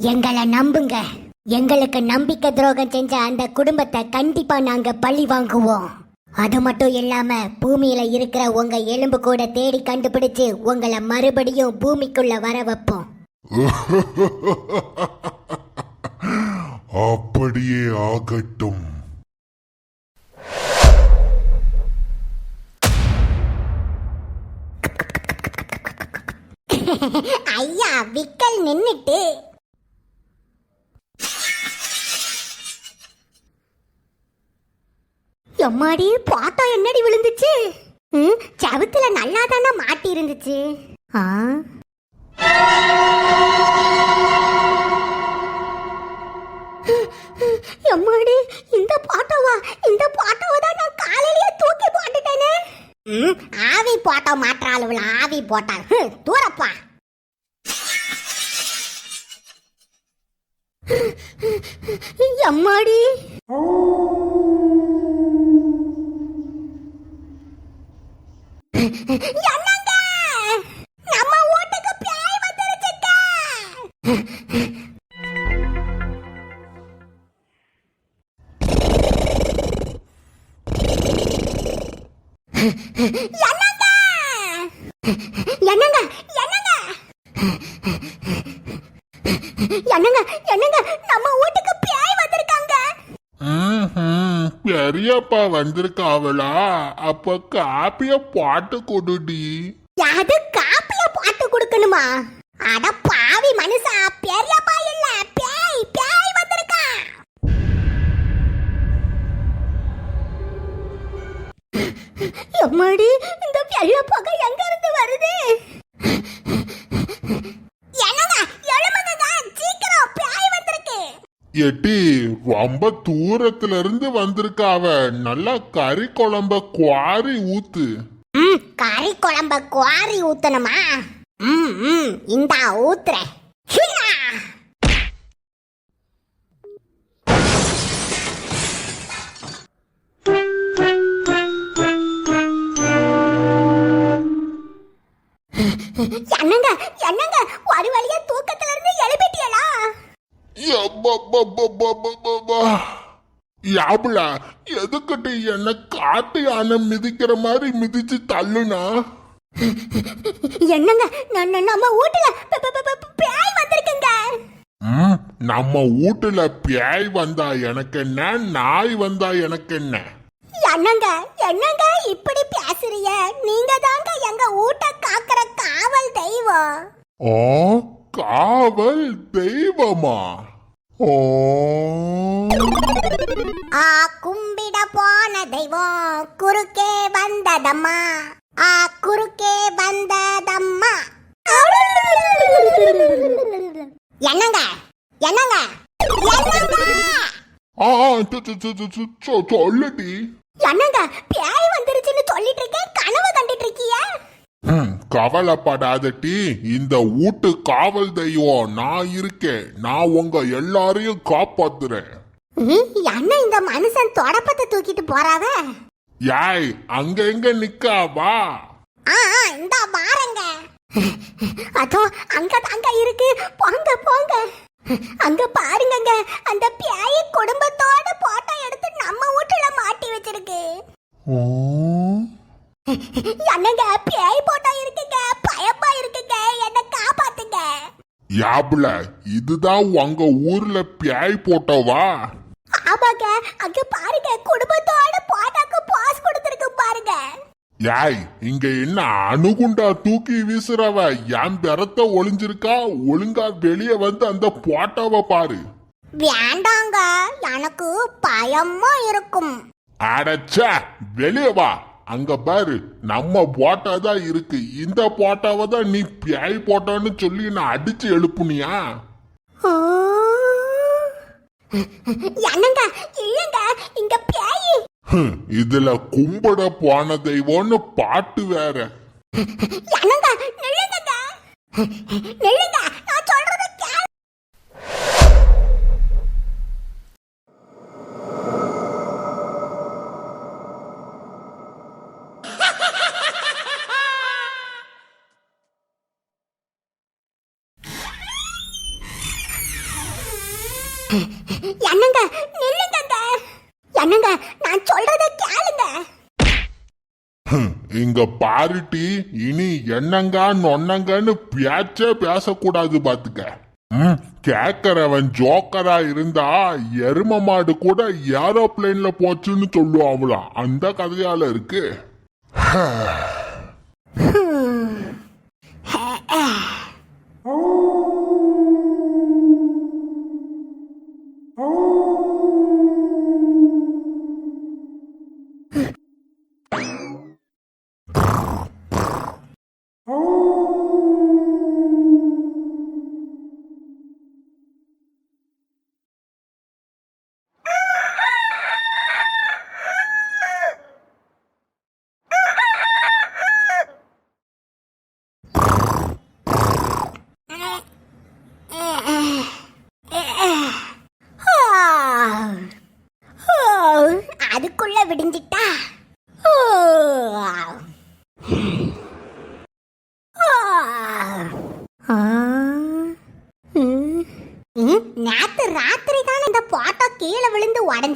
எங்களை நம்புங்க. எங்களுக்கு நம்பிக்கை துரோகம் செஞ்ச அந்த குடும்பத்தை கண்டிப்பா நாங்க பழி வாங்குவோம். அது மட்டும் இல்லாம பூமியில இருக்கிற உங்க எலும்பு கூட தேடி கண்டுபிடிச்சு உங்களை மறுபடியும் பூமிக்குள்ள வர வைப்போம். அப்படியே ஆகட்டும். ஐயா விக்கல் நின்னுட்டு. எம்மாடி பாட்டா என்னடி விழுந்துச்சு? ம், செவுத்துல நல்லா தானே மாட்டி இருந்துச்சு? ஆ? எம்மாடி இந்த பாட்டோவா? இந்த பாட்டோவை தான் நான் காலையிலேயே தூக்கி போட்டுட்டேனே. ம், ஆவி போட்டோ மாற்றாளுவல ஆவி போட்டாள். என்னங்க? என்னங்க என்னங்க? நம்ம வீட்டுக்கு பேய் வந்திருக்காங்க. பெரியப்பா வந்திருக்காவளா அப்ப காப்பிய பாட்டு கொடுடி. அது காப்பிய பாட்டு கொடுக்கணுமா? அட பாவி மனுஷா பெரியப்பா இல்ல பேய் பேய் வந்திருக்கா. எம்மாடி இந்த பெரியப்பாக எங்க இருந்து வருது என்னங்க எழுமுங்க சீக்கிரம் பேய் வந்திருக்கு எட்டி ரொம்ப தூரத்துல இருந்து வந்திருக்காவ நல்லா கறி குழம்ப குவாரி ஊத்து. ம் கறி குழம்ப குவாரி ஊத்தணுமா? ம் ம் இந்தா ஊத்துறேன். என்னங்க என்னங்க? ஒரு வழியா தூக்கத்துல இருந்து எழுப்பிட்டியலா யாபுல எதுக்கிட்ட என்ன காட்டு யானை மிதிக்கிற மாதிரி மிதிச்சு தள்ளுனா? என்னங்க? நான் நம்ம வீட்டுல பேய் வந்திருக்குங்க. நம்ம வீட்டுல பேய் வந்தா எனக்கு என்ன நாய் வந்தா எனக்கு என்ன? என்னங்க? என்னங்க? இப்படி என்னங்க? என்னங்க? ஆ சொல்லுடி. என்னங்க? பேய் வந்துருச்சுன்னு சொல்லிட்டு இருக்கேன். கனவு கண்டுட்டு இருக்கீங்க ம், கவலைப்படாதட்டி இந்த வீட்டு காவல் தெய்வம் நான் இருக்கேன். நான் உங்க எல்லாரையும் காப்பாத்துறேன். என்ன இந்த மனுஷன் தொடப்பத்தை தூக்கிட்டு போறாவ யாய் அங்க எங்க நிக்கா? வா. ஆ ஆ, இந்த பாருங்க அதோ அங்க அங்க இருக்கு. போங்க போங்க. அங்க பாருங்கங்க. அந்த பேய் குடும்பத்தோட போட்டோ எடுத்து நம்ம வீட்டுல மாட்டி வச்சிருக்கு. என்னங்க பேய் போட்டோ இருக்குங்க. பயமா இருக்குங்க. என்ன காப்பாத்துங்க. யாபுல இதுதான் உங்க ஊர்ல பியாய் போட்டவா ஆமாங்க. அங்க பாருங்க. குடும்பத்தோட போட்டோக்கு பாஸ் கொடுத்துருக்கு பாருங்க. யாய் இங்க என்ன அணுகுண்டா தூக்கி வீசுறவ? என் பெறத்த ஒளிஞ்சிருக்கா? ஒழுங்கா வெளியே வந்து அந்த போட்டோவை பாரு. வேண்டாங்க எனக்கு பயமா இருக்கும். அடச்ச வெளியே வா. அங்க பாரு நம்ம போட்டோ தான் இருக்கு. இந்த போட்டோவை தான் நீ பியாய் போட்டோன்னு சொல்லி நான் அடிச்சு எழுப்புனியா. என்னங்க இல்லங்க இங்க பேய். ஹம், இதுல கும்பிட போன தெய்வம்னு பாட்டு வேற. என்னங்க நில்லுங்க நில்லுங்க நான் சொல்றத கேளு என்னங்க நான் சொல்றத கேளுங்க. இங்க பாருட்டி இனி என்னங்க நொன்னங்கன்னு பேச்சே பேசக்கூடாது பாத்துக்க. கேக்கறவன் ஜோக்கரா இருந்தா எரும மாடு கூட ஏரோப்ளைன்ல போச்சுன்னு சொல்லுவாங்களாம் அந்த கதையால இருக்கு.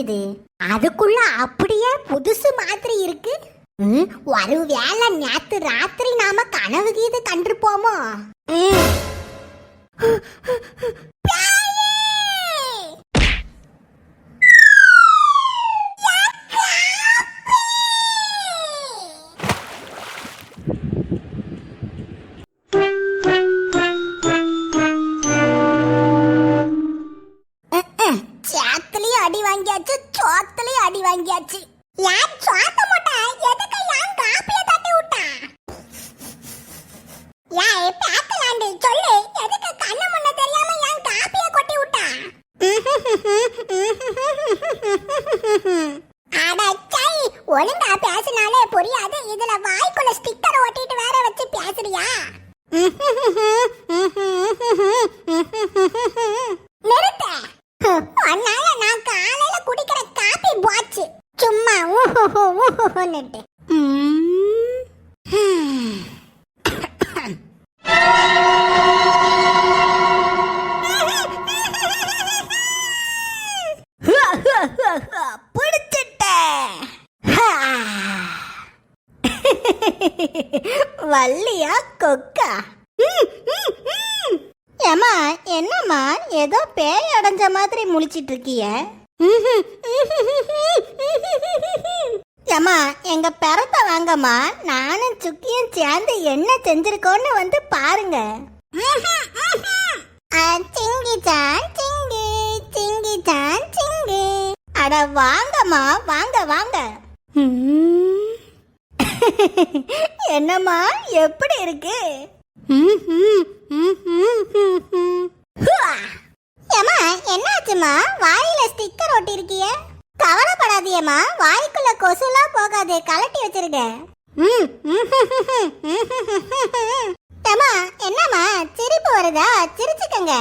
விழுந்து அதுக்குள்ள அப்படியே புதுசு மாதிரி இருக்கு. ஒரு வேலை நேத்து ராத்திரி நாம கனவு கீது கண்டிருப்போமோ? போச்சு. யார் சோத்த மூட்டை எதுக்கு யான் காப்பிய தட்டி விட்டா? யா பேக்கலாண்டு சொல்லு எதுக்கு கண்ணு முன்ன தெரியாம யான் காப்பிய கொட்டி விட்டா அடச்சை ஒழுங்கா பேசினாலே புரியாது இதுல வாய்க்குள்ள ஸ்டிக்கர் ஒட்டிட்டு வேற வச்சு பேசுறியா நிறுத்த அதனால நான் காலையில குடிக்கிற காபி போச்சு சும்மா ஊஹு ஊஹுன்னுட்டு வள்ளியா கொக்கா? ஏமா என்னம்மா ஏதோ பேய் அடைஞ்ச மாதிரி முழிச்சிட்டு இருக்கிய ஏமா எங்க பெறத்த வாங்கம்மா நானும் சுக்கியும் சேர்ந்து என்ன செஞ்சிருக்கோன்னு வந்து பாருங்க. சிங்கி சான் சிங்கி சிங்கி சான் சிங்கி. அட வாங்கம்மா வாங்க வாங்க. என்னம்மா எப்படி இருக்கு? ஏமா என்னாச்சுமா வாயில ஸ்டிக்கர் ஒட்டி இருக்கிய கவலைப்படாதியம்மா வாய்க்குள்ள கொசுலாம் போகாது. கலட்டி வச்சிருக்க. ம். என்னம்மா சிரிப்பு வருதா? சிரிச்சுக்கங்க.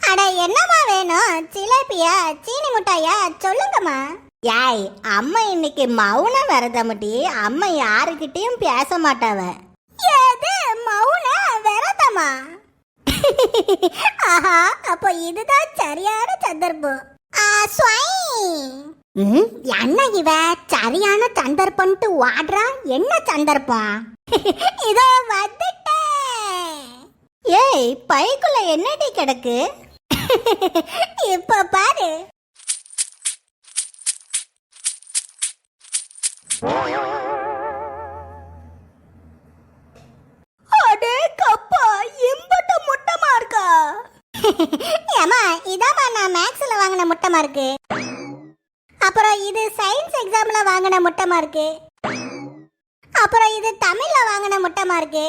அட என்னம்மா வேணும்? ஜிலேபியா சீனி முட்டாயா? சொல்லுங்கம்மா. யாய் அம்மா இன்னைக்கு மௌன விரதமுட்டி அம்மா யாருக்கிட்டயும் பேச மாட்டாவ. ஏது மௌன விரதமா? ஆஹா அப்போ இதுதான் சரியான சந்தர்ப்பம். ஆ. ம், என்ன இவ? சரியான சந்தர்ப்பம்ட்டு வாடுறா என்ன சந்தர்ப்பம்? இதோ வந்துட்டேன். ஏய் பைக்குள்ள என்னடி கிடக்கு? இப்ப பாரு. ஏமா இதாம்மா நான் மேக்ஸ்ல வாங்கின முட்டமா இருக்கு அப்புறம் இது சயின்ஸ் எக்ஸாம்ல வாங்கின முட்டமா இருக்கு அப்புறம் இது தமிழ்ல வாங்கின முட்டமா இருக்கு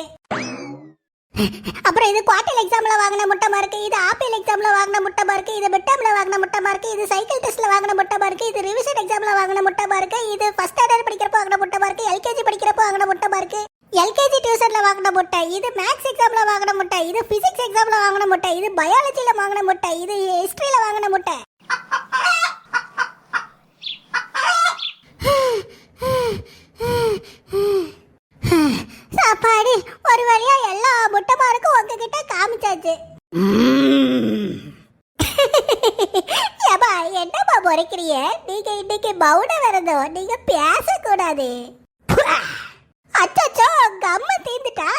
அப்புறம் இது குவார்டர் எக்ஸாம்ல வாங்கின முட்டமா இருக்கு இது ஆப்பிள் எக்ஸாம்ல வாங்கின முட்டமா இருக்கு இது மிட்டம்ல வாங்கின முட்டமா இருக்கு இது சைக்கிள் டெஸ்ட்ல வாங்கின முட்டமா இருக்கு இது ரிவிஷன் எக்ஸாம்ல வாங்கின முட்டமா இருக்கு இது ஃபர்ஸ்ட் ஸ்டாண்டர்ட் படிக்கிறப்போ வாங்கின முட்டமா இருக்கு எல்கேஜி படிக்கிறப்போ வாங்கின முட்டமா இருக்கு எல்கேஜி டியூஷன்ல வாங்கின முட்டை இது மேக்ஸ் எக்ஸாம்ல வாங்கின முட்டை இது பிசிக்ஸ் எக்ஸாம்ல வாங்கின முட்டை இது பயாலஜில வாங்கின முட்டை இது ஹிஸ்டரியில வாங்கின முட்டை அப்பாடி ஒரு வழியா எல்லா முட்டை மார்க்கும் உங்ககிட்ட காமிச்சாச்சு. ஏமா என்னம்மா முறைக்கிறிய? நீங்க இன்னைக்கு மௌன விரதம். நீங்க பேசக்கூடாது. அச்சோ கம்மு தீந்துட்டா.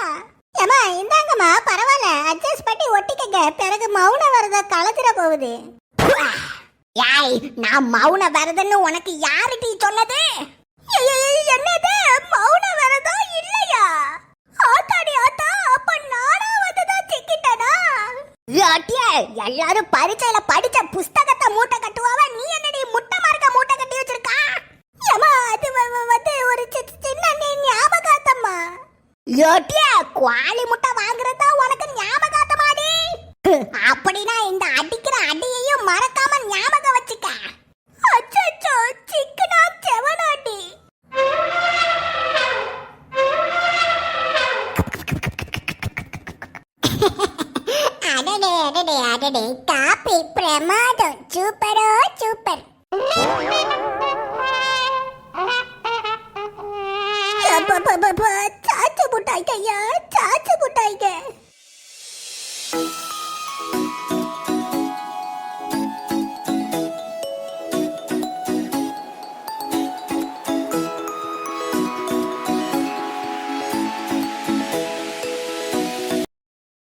ஏமா இந்தாங்கம்மா பரவாயில்ல. அட்ஜஸ்ட் பண்ணி ஒட்டிக்கங்க. பிறகு மௌன விரதம் கலந்துட போகுது. யாய் நான் மௌன விரதம்னு உனக்கு யாருடி சொன்னது? என்னது? எல்லாரும் பரீட்சையில படிச்ச புஸ்தகத்தை மூட்டை கட்டுவாவ? நீ என்னடி முட்டை மார்க்க மூட்டை கட்டி வச்சிருக்கா? ஏமா அது வந்து ஒரு சின்ன ஞாபகார்த்தம்மா. யோட்டியே குவாலி முட்டை வாங்குறதா உனக்கு ஞாபகார்த்தமாடி? அப்படின்னா ప్రమాదం చూపరో చూపరు చాచు బుట్టాయికయ్యా చాచు బుట్టాయికే